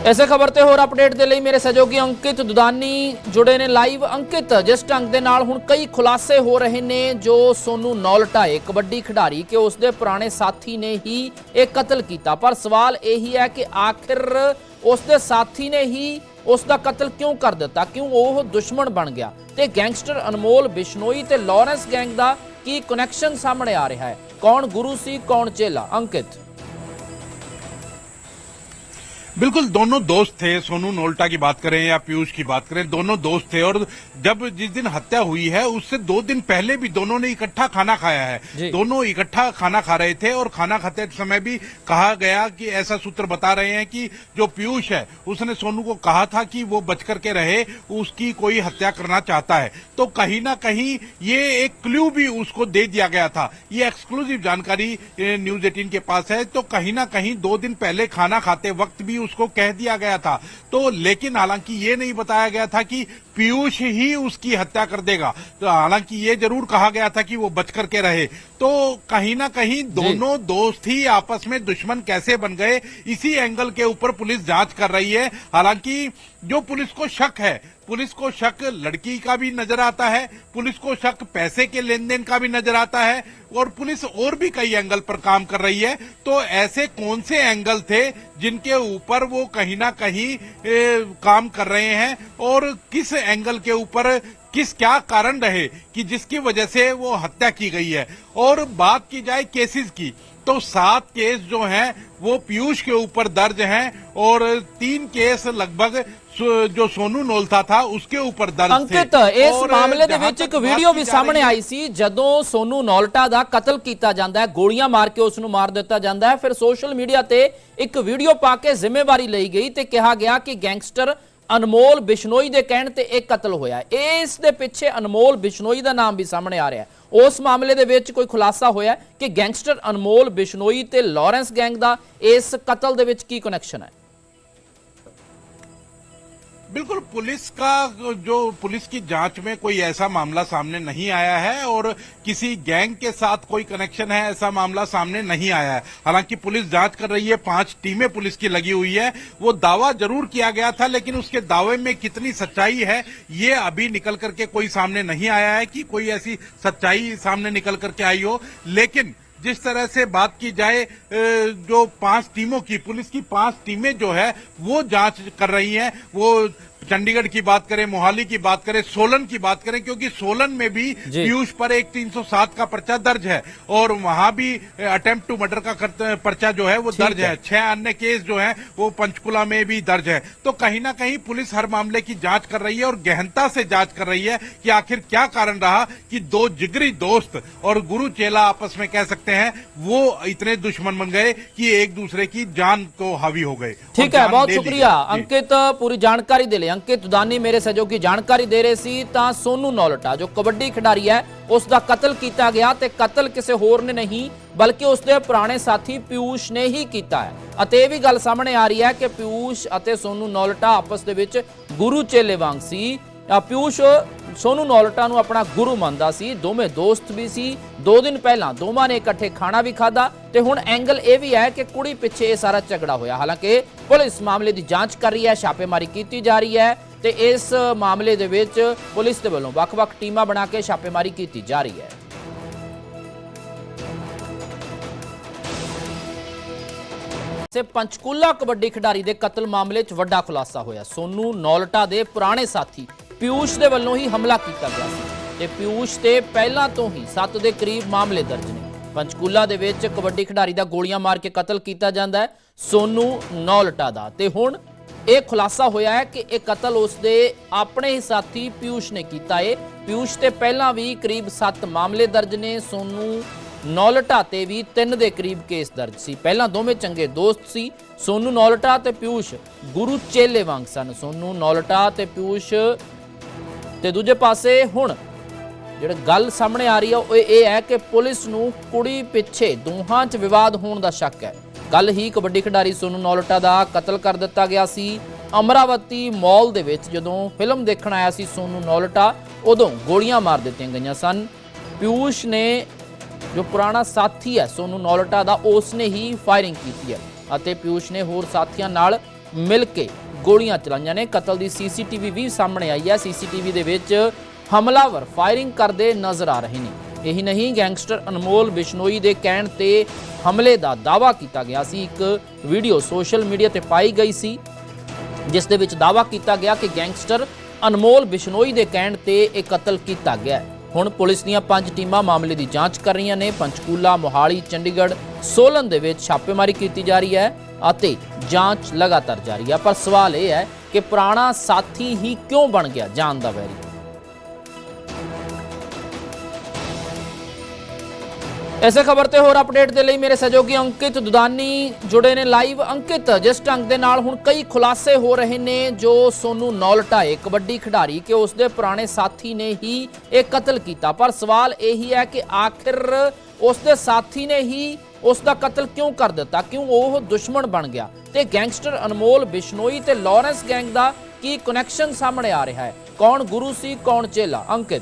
ਐਸੇ ਖਬਰ ਤੇ ਹੋਰ ਅਪਡੇਟ ਦੇ ਲਈ ਮੇਰੇ ਸਹਿਯੋਗੀ ਅੰਕਿਤ ਦੁਦਾਨੀ ਜੁੜੇ ਨੇ ਲਾਈਵ। ਅੰਕਿਤ, ਜਿਸ ਢੰਗ ਦੇ ਨਾਲ ਹੁਣ ਕਈ ਖੁਲਾਸੇ ਹੋ ਰਹੇ ਨੇ, ਜੋ ਸੋਨੂ ਨੌਲਟਾਏ ਕਬੱਡੀ ਖਿਡਾਰੀ, ਕਿ ਉਸ ਦੇ ਪੁਰਾਣੇ ਸਾਥੀ ਨੇ ਹੀ ਇਹ ਕਤਲ ਕੀਤਾ। ਪਰ ਸਵਾਲ ਇਹੀ ਹੈ ਕਿ ਆਖਿਰ ਉਸ ਦੇ ਸਾਥੀ ਨੇ ਹੀ ਉਸ ਦਾ ਕਤਲ ਕਿਉਂ ਕਰ ਦਿੱਤਾ? ਕਿਉਂ ਉਹ ਦੁਸ਼ਮਣ ਬਣ ਗਿਆ? ਤੇ ਗੈਂਗਸਟਰ ਅਨਮੋਲ ਬਿਸ਼ਨੋਈ ਤੇ ਲਾਰੈਂਸ ਗੈਂਗ ਦਾ ਕੀ ਕਨੈਕਸ਼ਨ ਸਾਹਮਣੇ ਆ ਰਿਹਾ ਹੈ? ਕੌਣ ਗੁਰੂ ਸੀ, ਕੌਣ ਚੇਲਾ? ਅੰਕਿਤ। बिल्कुल दोनों दोस्त थे सोनू नोल्टा की बात करें या पीयूष की बात करें दोनों दोस्त थे और जब जिस दिन हत्या हुई है उससे दो दिन पहले भी दोनों ने इकट्ठा खाना खाया है। दोनों इकट्ठा खाना खा रहे थे और खाना खाते समय भी कहा गया कि ऐसा सूत्र बता रहे हैं कि जो पीयूष है उसने सोनू को कहा था कि वो बच करके रहे उसकी कोई हत्या करना चाहता है। तो कहीं ना कहीं ये एक क्ल्यू भी उसको दे दिया गया था। ये एक्सक्लूसिव जानकारी न्यूज़ एटीन के पास है। तो कहीं ना कहीं दो दिन पहले खाना खाते वक्त भी उसको कह दिया गया था। तो लेकिन हालाँकि ये नहीं बताया गया था कि पीयूष ही उसकी हत्या कर देगा। तो हालाँकि ये ज़रूर कहा गया था कि वो बच करके रहे। तो कहीं ना कहीं दोनों दोस्त ही आपस में दुश्मन कैसे बन गए इसी एंगल के ऊपर पुलिस जाँच कर रही है। हालाँकि जो पुलिस को शक है पुलिस को शक लड़की का भी नज़र आता है पुलिस को शक पैसे के लेन देन का भी नज़र आता है और पुलिस और भी कई एंगल पर काम कर रही है। तो ऐसे कौन से एंगल थे जिनके ऊपर वो कहीं ना कहीं ए, काम कर रहे हैं? और किस एंगल के ऊपर किस क्या कारण रहे कि जिसकी वजह से वो हत्या की गई है? और बात की जाए केसेस की तो सात केस जो हैं वो पीयूष के ऊपर दर्ज हैं और तीन केस लगभग ਜੋ ਸੋਨੂ ਨੋਲਤਾ ਥਾ ਉਸਕੇ ਉੱਪਰ ਦਰਜ ਅੰਕਿਤ ਇਸ ਮਾਮਲੇ ਦੇ ਵਿੱਚ ਇੱਕ ਵੀਡੀਓ ਵੀ ਸਾਹਮਣੇ ਆਈ ਸੀ ਜਦੋਂ ਸੋਨੂ ਨੋਲਟਾ ਦਾ ਕਤਲ ਕੀਤਾ ਜਾਂਦਾ ਹੈ ਗੋਲੀਆਂ ਮਾਰ ਕੇ ਉਸ ਨੂੰ ਮਾਰ ਦਿੱਤਾ ਜਾਂਦਾ ਹੈ। ਫਿਰ ਸੋਸ਼ਲ ਮੀਡੀਆ ਤੇ ਇੱਕ ਵੀਡੀਓ ਪਾ ਕੇ ਜ਼ਿੰਮੇਵਾਰੀ ਲਈ ਗਈ ਤੇ ਕਿਹਾ ਗਿਆ ਕਿ ਗੈਂਗਸਟਰ ਅਨਮੋਲ ਬਿਸ਼ਨੋਈ ਦੇ ਕਹਿਣ ਤੇ ਇਹ ਕਤਲ ਹੋਇਆ ਇਸ ਦੇ ਪਿੱਛੇ ਅਨਮੋਲ ਬਿਸ਼ਨੋਈ ਦਾ ਨਾਮ ਵੀ ਸਾਹਮਣੇ ਆ ਰਿਹਾ ਉਸ ਮਾਮਲੇ ਦੇ ਵਿੱਚ ਕੋਈ ਖੁਲਾਸਾ ਹੋਇਆ ਕਿ ਗੈਂਗਸਟਰ ਅਨਮੋਲ ਬਿਸ਼ਨੋਈ ਤੇ ਲਾਰੈਂਸ ਗੈਂਗ ਦਾ ਇਸ ਕਤਲ ਦੇ ਵਿੱਚ ਕੀ ਕਨੈਕਸ਼ਨ ਹੈ। बिल्कुल, पुलिस का जो पुलिस की जाँच में कोई ऐसा मामला सामने नहीं आया है और किसी गैंग के साथ कोई कनेक्शन है, ऐसा मामला सामने नहीं आया है। हालाँकि पुलिस जाँच कर रही है, पाँच टीमें पुलिस की लगी हुई है। वो दावा ज़रूर किया गया था, लेकिन उसके दावे में कितनी सच्चाई है, ये अभी निकल करके कोई सामने नहीं आया है कि कोई ऐसी सच्चाई सामने निकल करके आई हो। लेकिन जिस तरह से बात की जाए जो पाँच टीमों की, पुलिस की पाँच टीमें जो है, वो जाँच कर रही हैं, वो चंडीगढ़ की बात करें मोहाली की बात करें सोलन की बात करें क्योंकि सोलन में भी पीयूष पर एक 307 का पर्चा दर्ज है और वहाँ भी अटेम्प्ट टू मर्डर का पर्चा जो है वो दर्ज है। छह अन्य केस जो है वो पंचकुला में भी दर्ज है। तो कहीं ना कहीं पुलिस हर मामले की जाँच कर रही है और गहनता से जाँच कर रही है कि आखिर क्या कारण रहा कि दो जिगरी दोस्त और गुरु चेला आपस में कह सकते हैं वो इतने दुश्मन बन गए कि एक दूसरे की जान को हावी हो गए। ठीक है बहुत शुक्रिया। अंकित पूरी जानकारी दे ले ਅੰਕਿਤ ਪੂਰੀ ਮੇਰੇ ਸਹਿਯੋਗੀ ਜਾਣਕਾਰੀ ਦੇ ਰਹੇ ਸੀ, ਤਾਂ ਸੋਨੂ ਨੌਲਟਾ ਜੋ ਕਬੱਡੀ ਖਿਡਾਰੀ ਹੈ, ਉਸ ਦਾ ਕਤਲ ਕੀਤਾ ਗਿਆ ਤੇ ਕਤਲ ਕਿਸੇ ਹੋਰ ਨੇ ਨਹੀਂ, ਬਲਕਿ ਉਸ ਦੇ ਪੁਰਾਣੇ ਸਾਥੀ ਪਿਊਸ਼ ਨੇ ਹੀ ਕੀਤਾ ਹੈ। ਅਤੇ ਇਹ ਵੀ ਗੱਲ ਸਾਹਮਣੇ ਆ ਰਹੀ ਹੈ ਕਿ ਪਿਊਸ਼ ਅਤੇ ਸੋਨੂ ਨੌਲਟਾ ਆਪਸ ਦੇ ਵਿੱਚ ਗੁਰੂ ਚੇਲੇ ਵਾਂਗ ਸੀ। ਪਿਊਸ਼ ਸੋਨੂ ਨੌਲਟਾ ਨੂੰ ਆਪਣਾ ਗੁਰੂ ਮੰਨਦਾ ਸੀ, ਦੋਵੇਂ ਦੋਸਤ ਵੀ ਸੀ। ਦੋ ਦਿਨ ਪਹਿਲਾਂ ਦੋਵਾਂ ਨੇ ਇਕੱਠੇ ਖਾਣਾ ਵੀ ਖਾਦਾ ਤੇ ਹੁਣ ਐਂਗਲ ਇਹ ਵੀ ਹੈ ਕਿ ਕੁੜੀ ਪਿੱਛੇ ਇਹ ਸਾਰਾ ਝਗੜਾ ਹੋਇਆ। ਹਾਲਾਂਕਿ ਪੁਲਿਸ ਮਾਮਲੇ ਦੀ ਜਾਂਚ ਕਰ ਰਹੀ ਹੈ, ਛਾਪੇਮਾਰੀ ਕੀਤੀ ਜਾ ਰਹੀ ਹੈ ਤੇ ਇਸ ਮਾਮਲੇ ਦੇ ਵਿੱਚ ਪੁਲਿਸ ਦੇ ਵੱਲੋਂ ਵੱਖ-ਵੱਖ ਟੀਮਾਂ ਬਣਾ ਕੇ ਛਾਪੇਮਾਰੀ ਕੀਤੀ ਜਾ ਰਹੀ ਹੈ। ਸੇ ਪੰਚਕੂਲਾ ਕਬੱਡੀ ਖਿਡਾਰੀ ਦੇ ਕਤਲ ਮਾਮਲੇ 'ਚ ਵੱਡਾ ਖੁਲਾਸਾ ਹੋਇਆ। ਸੋਨੂ ਨੌਲਟਾ ਦੇ ਪੁਰਾਣੇ ਸਾਥੀ ਪਿਊਸ਼ ਦੇ ਵੱਲੋਂ ਹੀ ਹਮਲਾ ਕੀਤਾ ਗਿਆ ਸੀ ਤੇ ਪਿਊਸ਼ ਤੇ ਪਹਿਲਾਂ ਤੋਂ ਹੀ 7 ਦੇ ਕਰੀਬ ਮਾਮਲੇ ਦਰਜ ਨੇ। ਪੰਚਕੂਲਾ ਦੇ ਵਿੱਚ ਕਬੱਡੀ ਖਿਡਾਰੀ ਦਾ ਗੋਲੀਆਂ ਮਾਰ ਕੇ ਕਤਲ ਕੀਤਾ ਜਾਂਦਾ ਹੈ, ਸੋਨੂ ਨੌਲਟਾ ਦਾ। ਤੇ ਹੁਣ ਇਹ ਖੁਲਾਸਾ ਹੋਇਆ ਹੈ ਕਿ ਇਹ ਕਤਲ ਉਸਦੇ ਆਪਣੇ ਹੀ ਸਾਥੀ ਪਿਊਸ਼ ਨੇ ਕੀਤਾ ਏ। ਪਿਊਸ਼ ਤੇ ਪਹਿਲਾਂ ਵੀ ਕਰੀਬ 7 ਮਾਮਲੇ ਦਰਜ ਨੇ, ਸੋਨੂ ਨੌਲਟਾ ਤੇ ਵੀ 3 ਦੇ ਕਰੀਬ ਕੇਸ ਦਰਜ ਸੀ। ਪਹਿਲਾਂ ਦੋਵੇਂ ਚੰਗੇ ਦੋਸਤ ਸੀ, ਸੋਨੂ ਨੌਲਟਾ ਤੇ ਪਿਊਸ਼ ਗੁਰੂ ਚੇਲੇ ਵਾਂਗ ਸਨ। ਸੋਨੂ ਨੌਲਟਾ ਤੇ ਪਿਊਸ਼ ਤੇ ਦੂਜੇ ਪਾਸੇ ਹੁਣ ਜਿਹੜਾ ਗੱਲ ਸਾਹਮਣੇ ਆ ਰਹੀ ਹੈ ਉਹ ਇਹ ਹੈ ਕਿ ਪੁਲਿਸ ਨੂੰ ਕੁੜੀ ਪਿੱਛੇ ਦੋਹਾਂ 'ਚ ਵਿਵਾਦ ਹੋਣ ਦਾ ਸ਼ੱਕ ਹੈ। ਕੱਲ ਹੀ ਕਬੱਡੀ ਖਿਡਾਰੀ ਸੋਨੂ ਨੌਲਟਾ ਦਾ ਕਤਲ ਕਰ ਦਿੱਤਾ ਗਿਆ ਸੀ। ਅਮਰਾਵਤੀ ਮਾਲ ਦੇ ਵਿੱਚ ਜਦੋਂ ਫਿਲਮ ਦੇਖਣ ਆਇਆ ਸੀ ਸੋਨੂ ਨੌਲਟਾ, ਉਦੋਂ ਗੋਲੀਆਂ ਮਾਰ ਦਿੱਤੀਆਂ ਗਈਆਂ ਸਨ। ਪਿਊਸ਼ ਨੇ ਜੋ ਪੁਰਾਣਾ ਸਾਥੀ ਹੈ ਸੋਨੂ ਨੌਲਟਾ ਦਾ ਉਸ ਨੇ ਹੀ ਫਾਇਰਿੰਗ ਕੀਤੀ ਹੈ। ਅਤੇ ਪਿਊਸ਼ ਨੇ ਹੋਰ ਸਾਥੀਆਂ ਨਾਲ ਮਿਲ ਕੇ ਗੋਲੀਆਂ ਚਲਾਈਆਂ ਨੇ। ਕਤਲ ਦੀ ਸੀਸੀਟੀਵੀ ਵੀ ਸਾਹਮਣੇ ਆਈ ਹੈ। ਸੀਸੀਟੀਵੀ ਦੇ ਵਿੱਚ ਹਮਲਾਵਰ ਫਾਇਰਿੰਗ ਕਰਦੇ ਨਜ਼ਰ ਆ ਰਹੇ ਨੇ। ਇਹੀ ਨਹੀਂ, ਗੈਂਗਸਟਰ ਅਨਮੋਲ ਬਿਸ਼ਨੋਈ ਦੇ ਕਹਿਣ ਤੇ ਹਮਲੇ ਦਾ ਦਾਵਾ ਕੀਤਾ ਗਿਆ ਸੀ। ਇੱਕ ਵੀਡੀਓ ਸੋਸ਼ਲ ਮੀਡੀਆ ਤੇ ਪਾਈ ਗਈ ਸੀ, ਜਿਸ ਦੇ ਵਿੱਚ ਦਾਵਾ ਕੀਤਾ ਗਿਆ ਕਿ ਗੈਂਗਸਟਰ ਅਨਮੋਲ ਬਿਸ਼ਨੋਈ ਦੇ ਕਹਿਣ ਤੇ ਇਹ ਕਤਲ ਕੀਤਾ ਗਿਆ ਹੈ। ਹੁਣ ਪੁਲਿਸ ਦੀਆਂ ਪੰਜ ਟੀਮਾਂ ਮਾਮਲੇ ਦੀ ਜਾਂਚ ਕਰ ਰਹੀਆਂ ਨੇ। ਪੰਚਕੂਲਾ, ਮੋਹਾਲੀ, ਚੰਡੀਗੜ੍ਹ, ਸੋਲਨ ਦੇ ਵਿੱਚ ਛਾਪੇਮਾਰੀ ਕੀਤੀ ਜਾ ਰਹੀ ਹੈ। ਅਤੇ ਜਾਂਚ ਲਗਾਤਾਰ ਜਾਰੀ ਹੈ ਪਰ ਸਵਾਲ ਇਹ ਹੈ ਕਿ ਪੁਰਾਣਾ ਸਾਥੀ ਹੀ ਕਿਉਂ ਬਣ ਗਿਆ ਜਾਨ ਦਾ ਵੈਰੀ? ਐਸੇ ਖਬਰ ਤੇ ਹੋਰ ਅਪਡੇਟ ਦੇ ਲਈ ਮੇਰੇ ਸਹਿਯੋਗੀ ਅੰਕਿਤ ਦੁਦਾਨੀ ਜੁੜੇ ਨੇ ਲਾਈਵ। ਅੰਕਿਤ, ਜਿਸ ਢੰਗ ਦੇ ਨਾਲ ਹੁਣ ਕਈ ਖੁਲਾਸੇ ਹੋ ਰਹੇ ਨੇ, ਜੋ ਸੋਨੂ ਨੌਲਟਾਏ ਕਬੱਡੀ ਖਿਡਾਰੀ, ਕਿ ਉਸ ਦੇ ਪੁਰਾਣੇ ਸਾਥੀ ਨੇ ਹੀ ਇਹ ਕਤਲ ਕੀਤਾ। ਪਰ ਸਵਾਲ ਇਹੀ ਹੈ ਕਿ ਆਖਿਰ ਉਸ ਦੇ ਸਾਥੀ ਨੇ ਹੀ ਉਸ ਦਾ ਕਤਲ ਕਿਉਂ ਕਰ ਦਿੱਤਾ? ਕਿਉਂ ਉਹ ਦੁਸ਼ਮਣ ਬਣ ਗਿਆ? ਤੇ ਗੈਂਗਸਟਰ ਅਨਮੋਲ ਬਿਸ਼ਨੋਈ ਤੇ ਲਾਰੈਂਸ ਗੈਂਗ ਦਾ ਕੀ ਕਨੈਕਸ਼ਨ ਸਾਹਮਣੇ ਆ ਰਿਹਾ ਹੈ? ਕੌਣ ਗੁਰੂ ਸੀ, ਕੌਣ ਚੇਲਾ? ਅੰਕਿਤ।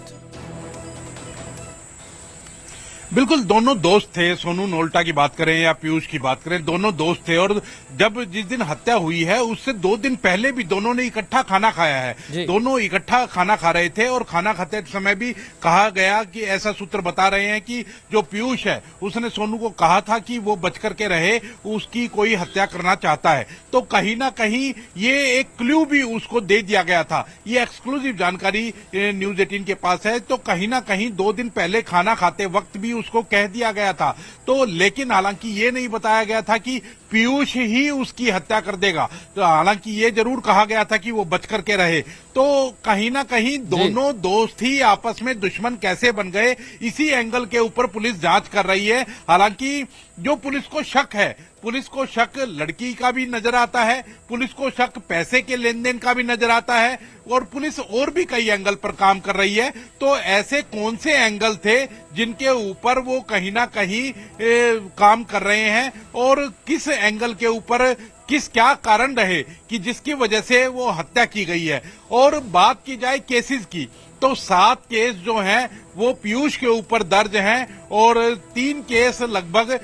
बिल्कुल दोनों दोस्त थे सोनू नोल्टा की बात करें या पीयूष की बात करें दोनों दोस्त थे और जब जिस दिन हत्या हुई है उससे दो दिन पहले भी दोनों ने इकट्ठा खाना खाया है। दोनों इकट्ठा खाना खा रहे थे और खाना खाते समय भी कहा गया कि ऐसा सूत्र बता रहे हैं कि जो पीयूष है उसने सोनू को कहा था कि वो बच करके रहे उसकी कोई हत्या करना चाहता है। तो कहीं ना कहीं ये एक क्ल्यू भी उसको दे दिया गया था। ये एक्सक्लूसिव जानकारी न्यूज़ एटीन के पास है। तो कहीं ना कहीं दो दिन पहले खाना खाते वक्त भी उसको कह दिया गया था। तो लेकिन हालाँकि ये नहीं बताया गया था कि पीयूष ही उसकी हत्या कर देगा। तो हालाँकि ये ज़रूर कहा गया था कि वो बच करके रहे। तो कहीं ना कहीं दोनों दोस्त ही आपस में दुश्मन कैसे बन गए इसी एंगल के ऊपर पुलिस जाँच कर रही है। हालाँकि जो पुलिस को शक है पुलिस को शक लड़की का भी नज़र आता है पुलिस को शक पैसे के लेन देन का भी नज़र आता है और पुलिस और भी कई एंगल पर काम कर रही है। तो ऐसे कौन से एंगल थे जिनके ऊपर वो कहीं ना कहीं ए, काम कर रहे हैं और किस एंगल के ऊपर किस क्या कारण रहे कि जिसकी वजह से वो हत्या की गई है? और बात की जाए केसेस की तो सात केस जो हैं वो पीयूष के ऊपर दर्ज हैं और तीन केस लगभग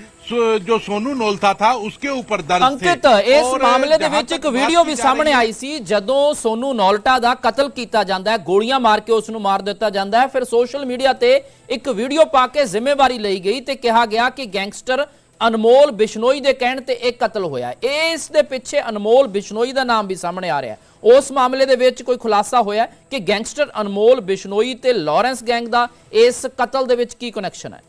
ਜੋ ਸੋਨੂ ਨੋਲਤਾ ਥਾ ਉਸਕੇ ਉੱਪਰ ਦਰਜ ਅੰਕਿਤ ਇਸ ਮਾਮਲੇ ਦੇ ਵਿੱਚ ਇੱਕ ਵੀਡੀਓ ਵੀ ਸਾਹਮਣੇ ਆਈ ਸੀ ਜਦੋਂ ਸੋਨੂ ਨੋਲਟਾ ਦਾ ਕਤਲ ਕੀਤਾ ਜਾਂਦਾ ਹੈ ਗੋਲੀਆਂ ਮਾਰ ਕੇ ਉਸ ਨੂੰ ਮਾਰ ਦਿੱਤਾ ਜਾਂਦਾ ਹੈ। ਫਿਰ ਸੋਸ਼ਲ ਮੀਡੀਆ ਤੇ ਇੱਕ ਵੀਡੀਓ ਪਾ ਕੇ ਜ਼ਿੰਮੇਵਾਰੀ ਲਈ ਗਈ ਤੇ ਕਿਹਾ ਗਿਆ ਕਿ ਗੈਂਗਸਟਰ ਅਨਮੋਲ ਬਿਸ਼ਨੋਈ ਦੇ ਕਹਿਣ ਤੇ ਇਹ ਕਤਲ ਹੋਇਆ ਇਸ ਦੇ ਪਿੱਛੇ ਅਨਮੋਲ ਬਿਸ਼ਨੋਈ ਦਾ ਨਾਮ ਵੀ ਸਾਹਮਣੇ ਆ ਰਿਹਾ ਉਸ ਮਾਮਲੇ ਦੇ ਵਿੱਚ ਕੋਈ ਖੁਲਾਸਾ ਹੋਇਆ ਕਿ ਗੈਂਗਸਟਰ ਅਨਮੋਲ ਬਿਸ਼ਨੋਈ ਤੇ ਲਾਰੈਂਸ ਗੈਂਗ ਦਾ ਇਸ ਕਤਲ ਦੇ ਵਿੱਚ ਕੀ ਕਨੈਕਸ਼ਨ ਹੈ।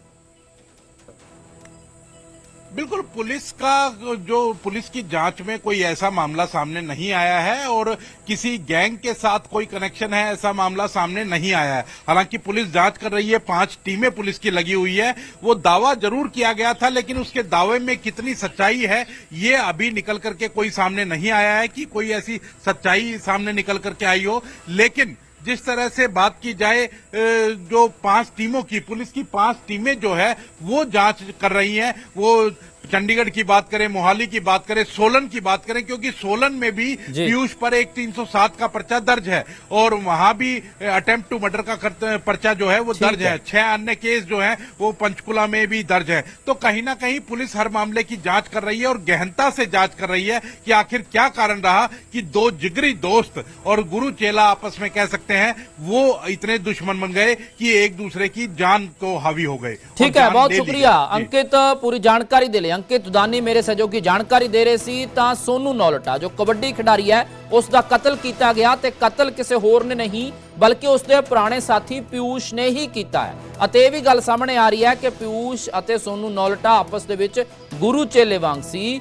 बिल्कुल पुलिस का जो पुलिस की जाँच में कोई ऐसा मामला सामने नहीं आया है और किसी गैंग के साथ कोई कनेक्शन है, ऐसा मामला सामने नहीं आया है। हालाँकि पुलिस जाँच कर रही है, पाँच टीमें पुलिस की लगी हुई है। वो दावा ज़रूर किया गया था, लेकिन उसके दावे में कितनी सच्चाई है, ये अभी निकल करके कोई सामने नहीं आया है कि कोई ऐसी सच्चाई सामने निकल करके आई हो। लेकिन जिस तरह से बात की जाए जो पाँच टीमों की, पुलिस की पाँच टीमें जो है, वो जाँच कर रही हैं, वो चंडीगढ़ की बात करें मोहाली की बात करें सोलन की बात करें क्योंकि सोलन में भी पीयूष पर एक 307 का पर्चा दर्ज है और वहाँ भी अटेम्प्ट टू मर्डर का पर्चा जो है वो दर्ज है। छह अन्य केस जो है वो पंचकुला में भी दर्ज है। तो कहीं ना कहीं पुलिस हर मामले की जाँच कर रही है और गहनता से जाँच कर रही है कि आखिर क्या कारण रहा कि दो जिगरी दोस्त और गुरु चेला आपस में कह सकते हैं वो इतने दुश्मन बन गए की एक दूसरे की जान को हावी हो गए। ठीक है बहुत शुक्रिया। अंकित पूरी जानकारी दे ਵੇਲੇ ਅੰਕਿਤ ਉਦਾਨੀ ਮੇਰੇ ਸਹਿਯੋਗੀ ਜਾਣਕਾਰੀ ਦੇ ਰਹੇ ਸੀ, ਤਾਂ ਸੋਨੂ ਨੌਲਟਾ, ਜੋ ਕਬੱਡੀ ਖਿਡਾਰੀ ਹੈ, ਉਸ ਦਾ ਕਤਲ ਕੀਤਾ ਗਿਆ ਤੇ ਕਤਲ ਕਿਸੇ ਹੋਰ ਨੇ ਨਹੀਂ, ਬਲਕਿ ਉਸ ਦੇ ਪੁਰਾਣੇ ਸਾਥੀ ਪਿਊਸ਼ ਨੇ ਹੀ ਕੀਤਾ ਹੈ। ਅਤੇ ਇਹ ਵੀ ਗੱਲ ਸਾਹਮਣੇ ਆ ਰਹੀ ਹੈ ਕਿ ਪਿਊਸ਼ ਅਤੇ ਸੋਨੂ ਨੌਲਟਾ ਆਪਸ ਦੇ ਵਿੱਚ ਗੁਰੂ ਚੇਲੇ ਵਾਂਗ ਸੀ।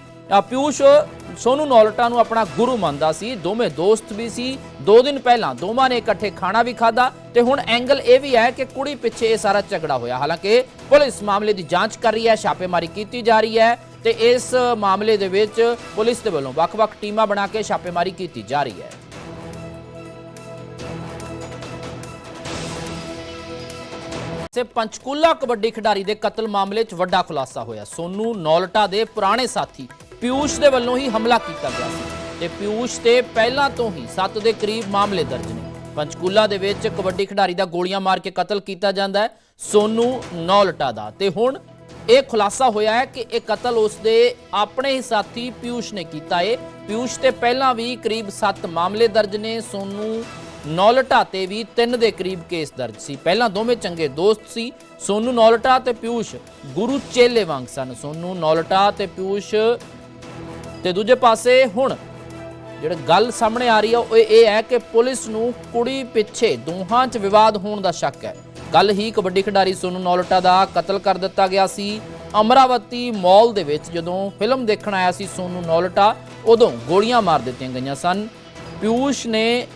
ਪਿਊਸ਼ ਸੋਨੂ ਨੌਲਟਾ ਨੂੰ ਆਪਣਾ ਗੁਰੂ ਮੰਨਦਾ ਸੀ, ਦੋਵੇਂ ਦੋਸਤ ਵੀ ਸੀ। ਦੋ ਦਿਨ ਪਹਿਲਾਂ ਦੋਵਾਂ ਨੇ ਇਕੱਠੇ ਖਾਣਾ ਵੀ ਖਾਦਾ ਤੇ ਹੁਣ ਐਂਗਲ ਇਹ ਵੀ ਹੈ ਕਿ ਕੁੜੀ ਪਿੱਛੇ ਇਹ ਸਾਰਾ ਝਗੜਾ ਹੋਇਆ। ਹਾਲਾਂਕਿ ਪੁਲਿਸ ਮਾਮਲੇ ਦੀ ਜਾਂਚ ਕਰ ਰਹੀ ਹੈ, ਛਾਪੇਮਾਰੀ ਕੀਤੀ ਜਾ ਰਹੀ ਹੈ ਤੇ ਇਸ ਮਾਮਲੇ ਦੇ ਵਿੱਚ ਪੁਲਿਸ ਦੇ ਵੱਲੋਂ ਵੱਖ-ਵੱਖ ਟੀਮਾਂ ਬਣਾ ਕੇ ਛਾਪੇਮਾਰੀ ਕੀਤੀ ਜਾ ਰਹੀ ਹੈ। ਸੇ ਪੰਚਕੂਲਾ ਕਬੱਡੀ ਖਿਡਾਰੀ ਦੇ ਕਤਲ ਮਾਮਲੇ 'ਚ ਵੱਡਾ ਖੁਲਾਸਾ ਹੋਇਆ। ਸੋਨੂ ਨੌਲਟਾ ਦੇ ਪੁਰਾਣੇ ਸਾਥੀ ਪਿਊਸ਼ ਦੇ ਵੱਲੋਂ ਹੀ ਹਮਲਾ ਕੀਤਾ ਗਿਆ ਸੀ ਤੇ ਪਿਊਸ਼ ਤੇ ਪਹਿਲਾਂ ਤੋਂ ਹੀ 7 ਦੇ ਕਰੀਬ ਮਾਮਲੇ ਦਰਜ ਨੇ। ਪੰਚਕੂਲਾ ਦੇ ਵਿੱਚ ਕਬੱਡੀ ਖਿਡਾਰੀ ਦਾ ਗੋਲੀਆਂ ਮਾਰ ਕੇ ਕਤਲ ਕੀਤਾ ਜਾਂਦਾ ਹੈ, ਸੋਨੂ ਨੌਲਟਾ ਦਾ। ਤੇ ਹੁਣ ਇਹ ਖੁਲਾਸਾ ਹੋਇਆ ਹੈ ਕਿ ਇਹ ਕਤਲ ਉਸ ਦੇ ਆਪਣੇ ਹੀ ਸਾਥੀ ਪਿਊਸ਼ ਨੇ ਕੀਤਾ ਹੈ ਪਿਊਸ਼ ਤੇ ਪਹਿਲਾਂ ਵੀ ਕਰੀਬ 7 ਮਾਮਲੇ ਦਰਜ ਨੇ, ਸੋਨੂ ਨੌਲਟਾ ਤੇ ਵੀ 3 ਦੇ ਕਰੀਬ ਕੇਸ ਦਰਜ ਸੀ। ਪਹਿਲਾਂ ਦੋਵੇਂ ਚੰਗੇ ਦੋਸਤ ਸੀ, ਸੋਨੂ ਨੌਲਟਾ ਤੇ ਪਿਊਸ਼ ਗੁਰੂ ਚੇਲੇ ਵਾਂਗ ਸਨ। ਸੋਨੂ ਨੌਲਟਾ ਤੇ ਪਿਊਸ਼ ਤੇ ਦੂਜੇ ਪਾਸੇ ਹੁਣ ਜਿਹੜਾ ਗੱਲ ਸਾਹਮਣੇ ਆ ਰਹੀ ਹੈ ਉਹ ਇਹ ਹੈ ਕਿ ਪੁਲਿਸ ਨੂੰ ਕੁੜੀ ਪਿੱਛੇ ਦੋਹਾਂ 'ਚ ਵਿਵਾਦ ਹੋਣ ਦਾ ਸ਼ੱਕ ਹੈ। ਕੱਲ ਹੀ ਕਬੱਡੀ ਖਿਡਾਰੀ ਸੋਨੂ ਨੌਲਟਾ ਦਾ ਕਤਲ ਕਰ ਦਿੱਤਾ ਗਿਆ ਸੀ। ਅਮਰਾਵਤੀ ਮਾਲ ਦੇ ਵਿੱਚ ਜਦੋਂ ਫਿਲਮ ਦੇਖਣ ਆਇਆ ਸੀ ਸੋਨੂ ਨੌਲਟਾ, ਉਦੋਂ ਗੋਲੀਆਂ ਮਾਰ ਦਿੱਤੀਆਂ ਗਈਆਂ ਸਨ। ਪਿਊਸ਼ ਨੇ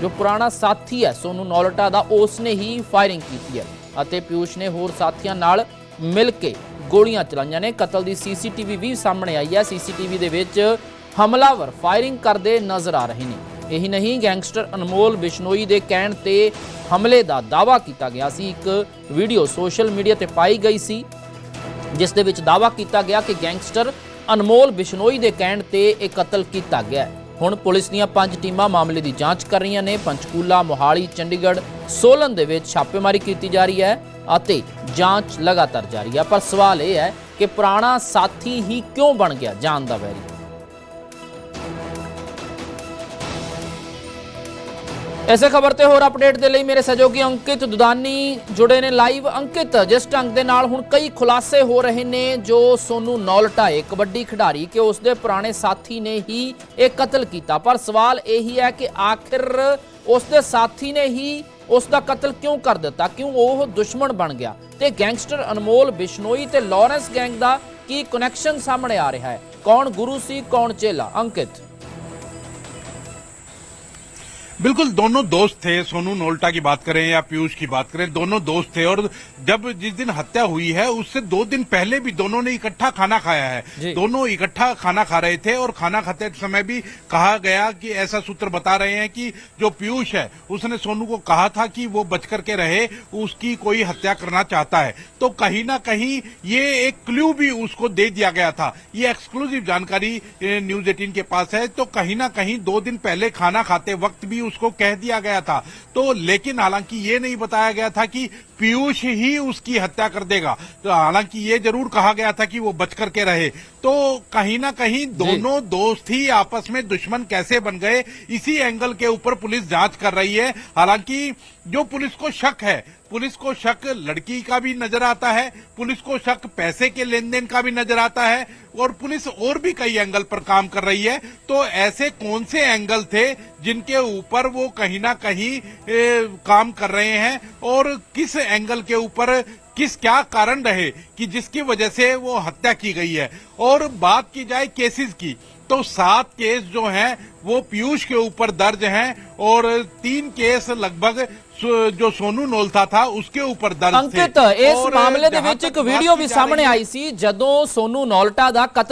ਜੋ ਪੁਰਾਣਾ ਸਾਥੀ ਹੈ ਸੋਨੂ ਨੌਲਟਾ ਦਾ ਉਸ ਨੇ ਹੀ ਫਾਇਰਿੰਗ ਕੀਤੀ ਹੈ। ਅਤੇ ਪਿਊਸ਼ ਨੇ ਹੋਰ ਸਾਥੀਆਂ ਨਾਲ ਮਿਲ ਕੇ ਗੋਲੀਆਂ ਚਲਾਈਆਂ ਨੇ। ਕਤਲ ਦੀ ਸੀਸੀਟੀਵੀ ਵੀ ਸਾਹਮਣੇ ਆਈ ਹੈ। ਸੀਸੀਟੀਵੀ ਦੇ ਵਿੱਚ ਹਮਲਾਵਰ ਫਾਇਰਿੰਗ ਕਰਦੇ ਨਜ਼ਰ ਆ ਰਹੇ ਨੇ। ਇਹੀ ਨਹੀਂ, ਗੈਂਗਸਟਰ ਅਨਮੋਲ ਬਿਸ਼ਨੋਈ ਦੇ ਕਹਿਣ ਤੇ ਹਮਲੇ ਦਾ ਦਾਵਾ ਕੀਤਾ ਗਿਆ ਸੀ। ਇੱਕ ਵੀਡੀਓ ਸੋਸ਼ਲ ਮੀਡੀਆ ਤੇ ਪਾਈ ਗਈ ਸੀ, ਜਿਸ ਦੇ ਵਿੱਚ ਦਾਵਾ ਕੀਤਾ ਗਿਆ ਕਿ ਗੈਂਗਸਟਰ ਅਨਮੋਲ ਬਿਸ਼ਨੋਈ ਦੇ ਕਹਿਣ ਤੇ ਇਹ ਕਤਲ ਕੀਤਾ ਗਿਆ ਹੈ। ਹੁਣ ਪੁਲਿਸ ਦੀਆਂ ਪੰਜ ਟੀਮਾਂ ਮਾਮਲੇ ਦੀ ਜਾਂਚ ਕਰ ਰਹੀਆਂ ਨੇ। ਪੰਚਕੂਲਾ, ਮੋਹਾਲੀ, ਚੰਡੀਗੜ੍ਹ, ਸੋਲਨ ਦੇ ਵਿੱਚ ਛਾਪੇਮਾਰੀ ਕੀਤੀ ਜਾ ਰਹੀ ਹੈ ਅਤੇ ਜਾਂਚ ਲਗਾਤਾਰ ਜਾਰੀ ਹੈ। ਪਰ ਸਵਾਲ ਇਹ ਹੈ ਕਿ ਪੁਰਾਣਾ ਸਾਥੀ ਹੀ ਕਿਉਂ ਬਣ ਗਿਆ? ਜਾਨ ਦਾ ਵੈਰੀ। ਐਸੇ ਖਬਰ ਤੇ ਹੋਰ ਅਪਡੇਟ ਦੇ ਲਈ ਮੇਰੇ ਸਹਿਯੋਗੀ ਅੰਕਿਤ ਦੁਦਾਨੀ ਜੁੜੇ ਨੇ ਲਾਈਵ। ਅੰਕਿਤ, ਜਿਸ ਢੰਗ ਦੇ ਨਾਲ ਹੁਣ ਕਈ ਖੁਲਾਸੇ ਹੋ ਰਹੇ ਨੇ, ਜੋ ਸੋਨੂ ਨੌਲਟਾਏ, ਕਬੱਡੀ ਖਿਡਾਰੀ ਕਿ ਉਸ ਦੇ ਪੁਰਾਣੇ ਸਾਥੀ ਨੇ ਹੀ ਇਹ ਕਤਲ ਕੀਤਾ। ਪਰ ਸਵਾਲ ਇਹੀ ਹੈ ਕਿ ਆਖਿਰ ਉਸ ਦੇ ਸਾਥੀ ਨੇ ਹੀ ਉਸ ਦਾ ਕਤਲ ਕਿਉਂ ਕਰ ਦਿੱਤਾ? ਕਿਉਂ ਉਹ ਦੁਸ਼ਮਣ ਬਣ ਗਿਆ? ਤੇ ਗੈਂਗਸਟਰ ਅਨਮੋਲ ਬਿਸ਼ਨੋਈ ਤੇ ਲਾਰੈਂਸ ਗੈਂਗ ਦਾ ਕੀ ਕਨੈਕਸ਼ਨ ਸਾਹਮਣੇ ਆ ਰਿਹਾ ਹੈ? ਕੌਣ ਗੁਰੂ ਸੀ, ਕੌਣ ਚੇਲਾ? ਅੰਕਿਤ। बिल्कुल दोनों दोस्त थे सोनू नोल्टा की बात करें या पीयूष की बात करें दोनों दोस्त थे और जब जिस दिन हत्या हुई है उससे दो दिन पहले भी दोनों ने इकट्ठा खाना खाया है। दोनों इकट्ठा खाना खा रहे थे और खाना खाते समय भी कहा गया कि ऐसा सूत्र बता रहे हैं कि जो पीयूष है उसने सोनू को कहा था कि वो बच करके रहे उसकी कोई हत्या करना चाहता है। तो कहीं ना कहीं ये एक क्ल्यू भी उसको दे दिया गया था। ये एक्सक्लूसिव जानकारी न्यूज़ एटीन के पास है। तो कहीं ना कहीं दो दिन पहले खाना खाते वक्त भी उसको कह दिया गया था। तो लेकिन हालाँकि ये नहीं बताया गया था कि पीयूष ही उसकी हत्या कर देगा। तो हालाँकि ये ज़रूर कहा गया था कि वो बच करके रहे। तो कहीं ना कहीं दोनों दोस्त ही आपस में दुश्मन कैसे बन गए इसी एंगल के ऊपर पुलिस जाँच कर रही है। हालाँकि जो पुलिस को शक है पुलिस को शक लड़की का भी नज़र आता है पुलिस को शक पैसे के लेन देन का भी नज़र आता है और पुलिस और भी कई एंगल पर काम कर रही है। तो ऐसे कौन से एंगल थे जिनके ऊपर वो कहीं ना कहीं ए, काम कर रहे हैं और किस एंगल के ऊपर किस क्या कारण रहे कि जिसकी वजह से वो हत्या की गई है? और बात की जाए केसेस की तो सात केस जो हैं वो पीयूष के ऊपर दर्ज हैं और तीन केस लगभग ਜੋ ਸੋਨੂ ਨੋਲਤਾ ਥਾ ਉਸਕੇ ਉੱਪਰ ਦਰਜ ਸੀ। ਅੰਕਿਤ ਇਸ ਮਾਮਲੇ ਦੇ ਵਿੱਚ ਇੱਕ ਵੀਡੀਓ ਵੀ ਸਾਹਮਣੇ ਆਈ ਸੀ ਜਦੋਂ ਸੋਨੂ ਨੋਲਟਾ ਦਾ ਕਤਲ